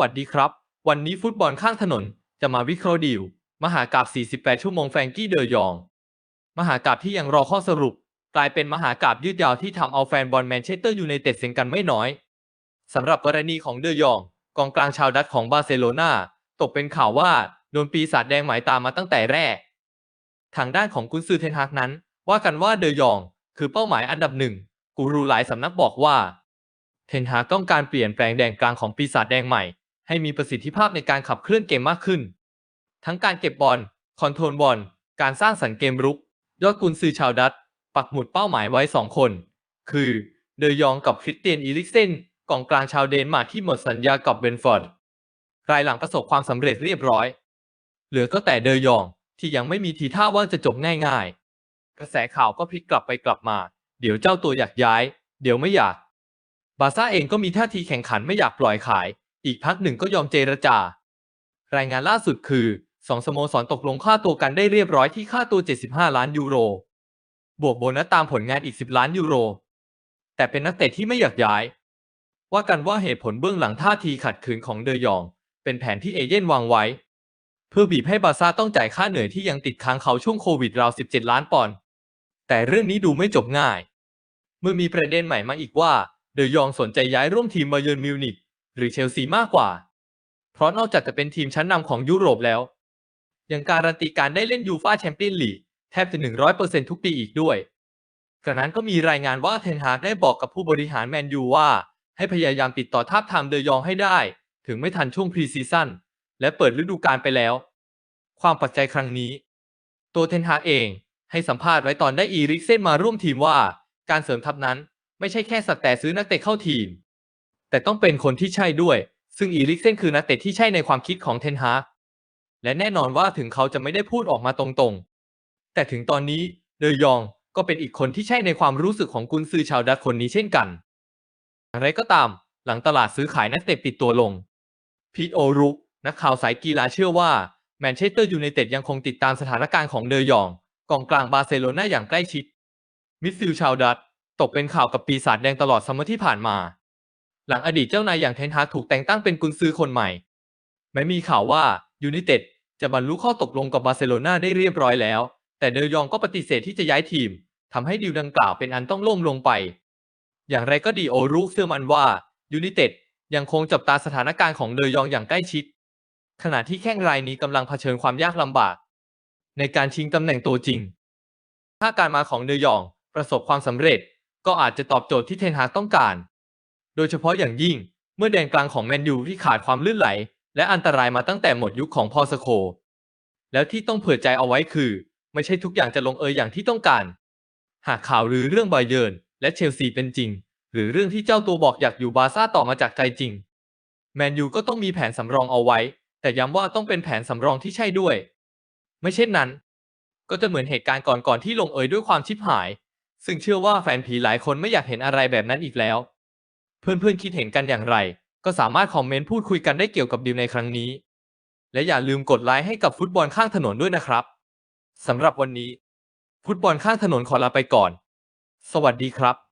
วัสดีครับ วันนี้ฟุตบอลข้างถนน จะมาวิเคราะห์ดีลมหากาบ48 ชั่วโมงแฟรงกี้เดอยอง มหากาบที่ยังรอข้อสรุป กลายเป็นมหากาบยืดยาวที่ทำเอาแฟนบอลแมนเชสเตอร์ยูไนเต็ดเสียงกันไม่น้อยสำหรับกรณีของเดอยอง กองกลางชาวดัตช์ของบาร์เซโลนาตกเป็นข่าวว่าโดนปีศาจแดงหมายตามมาตั้งแต่แรก ทางด้านของกุนซือเทนฮากนั้น ว่ากันว่าเดอยอง คือเป้าหมายอันดับหนึ่งกูรูหลายสำนักบอกว่า เทนฮากต้องการเปลี่ยนแปลงแดนกลางของปีศาจแดงใหม่ ให้มีประสิทธิภาพในการขับเคลื่อนเกมมากขึ้น ทั้งการเก็บบอล คอนโทรลบอล การสร้างสรรค์เกมรุก ยอดกุนซือชาวดัตช์ปักหมุดเป้าหมายไว้ 2 คน คือ เดยองกับคริสเตียนอีลิกเซนกองกลางชาวเดนมาร์กที่หมดสัญญากับเบนฟอร์ด รายหลังประสบความสำเร็จเรียบร้อย เหลือก็แต่เดยองที่ยังไม่มีทีท่าว่าจะจบง่ายๆ กระแสข่าวก็พลิกกลับไปกลับมา เดี๋ยวเจ้าตัวอยากย้าย เดี๋ยวไม่อยาก บาซ่าเองก็มีท่าทีแข่งขันไม่อยากปล่อยขาย อีกพักหนึ่งก็ยอมเจรจา รายงานล่าสุดคือสองสโมสรตกลงค่าตัวกันได้เรียบร้อยที่ค่าตัว 75 ล้านยูโร บวกโบนัสตามผลงานอีก 10 ล้านยูโร แต่เป็นนักเตะที่ไม่อยากย้าย ว่ากันว่าเหตุผลเบื้องหลังท่าทีขัดขืนของเดยอง เป็นแผนที่เอเย่นวางไว้ เพื่อบีบให้บาร์ซ่าต้องจ่ายค่าเหนื่อยที่ยังติดค้างเขาช่วงโควิดราว 17 ล้านปอนด์ แต่เรื่องนี้ดูไม่จบง่าย เมื่อมีประเด็นใหม่มาอีกว่า เดยองสนใจย้ายร่วมทีมบาเยิร์นมิวนิก หรือเชลซีมากกว่า เพราะนอกจากจะเป็นทีมชั้นนำของยุโรปแล้ว ยังการันตีการได้เล่นยูฟ่าแชมเปี้ยนลีกแทบจะ 100%ทุกปีอีกด้วยกระนั้นก็มีรายงานว่าเทนฮากได้บอกกับผู้บริหารแมนยูว่า ให้พยายามติดต่อทาบทามเดยองให้ได้ ถึงไม่ทันช่วงพรีซีซั่นและเปิดฤดูกาลไปแล้ว ความปัจจัยครั้งนี้ ตัวเทนฮากเองให้สัมภาษณ์ไว้ตอนได้อีริกเซนมาร่วมทีมว่า การเสริมทัพนั้นไม่ใช่แค่สักแต่ซื้อนักเตะเข้าทีม แต่ต้องเป็นคนที่ใช่ด้วย ซึ่งอีริกเซนคือนักเตะที่ใช่ในความคิดของเทนฮากและแน่นอนว่าถึงเขาจะไม่ได้พูดออกมาตรงๆ แต่ถึงตอนนี้เดยองก็เป็นอีกคนที่ใช่ในความรู้สึกของกุนซือชาวดัตช์คนนี้เช่นกันอย่างไรก็ตาม หลังตลาดซื้อขายนักเตะปิดตัวลง พีทโอรุก นักข่าวสายกีฬาเชื่อว่าแมนเชสเตอร์ยูไนเต็ดยังคงติดตามสถานการณ์ของเดยองกองกลางบาร์เซโลนาอย่างใกล้ชิด มิดฟิล์ชาวดัตตกเป็นข่าวกับปีศาจแดงตลอดซัมเมอร์ที่ผ่านมา หลังอดีตเจ้านายอย่างเทนฮากถูกแต่งตั้งเป็นกุนซือคนใหม่แม้มีข่าวว่ายูไนเต็ดจะบรรลุข้อตกลงกับบาร์เซโลนาได้เรียบร้อยแล้ว แต่เดยองก็ปฏิเสธที่จะย้ายทีมทำให้ดีลดังกล่าวเป็นอันต้องล่มลงไป อย่างไรก็ดีโอรุกเชื่อมันว่ายูไนเต็ดยังคงจับตาสถานการณ์ของเดยองอย่างใกล้ชิด ขณะที่แข้งรายนี้กำลังเผชิญความยากลำบาก ในการชิงตำแหน่งตัวจริง ถ้าการมาของเดยองประสบความสำเร็จ ก็อาจจะตอบโจทย์ที่เทนฮากต้องการ โดยเฉพาะอย่างยิ่ง เมื่อแดนกลางของแมนยูที่ขาดความลื่นไหล และอันตรายมาตั้งแต่หมดยุคของพอสโค แล้วที่ต้องเผื่อใจเอาไว้คือ ไม่ใช่ทุกอย่างจะลงเอยอย่างที่ต้องการ หากข่าวหรือเรื่องบาเยิร์นและเชลซีเป็นจริง หรือเรื่องที่เจ้าตัวบอกอยากอยู่บาซ่าต่อมาจากใจจริง แมนยูก็ต้องมีแผนสำรองเอาไว้ แต่ย้ำว่าต้องเป็นแผนสำรองที่ใช่ด้วย ไม่เช่นนั้น ก็จะเหมือนเหตุการณ์ก่อนๆที่ลงเอยด้วยความชิบหาย ซึ่งเชื่อว่าแฟนผีหลายคนไม่อยากเห็นอะไรแบบนั้นอีกแล้ว เพื่อนๆคิดเห็นกันอย่างไร ก็สามารถคอมเมนต์พูดคุยกันได้เกี่ยวกับดีลในครั้งนี้ และอย่าลืมกดไลค์ให้กับฟุตบอลข้างถนนด้วยนะครับสำหรับวันนี้ ฟุตบอลข้างถนนขอลาไปก่อน สวัสดีครับ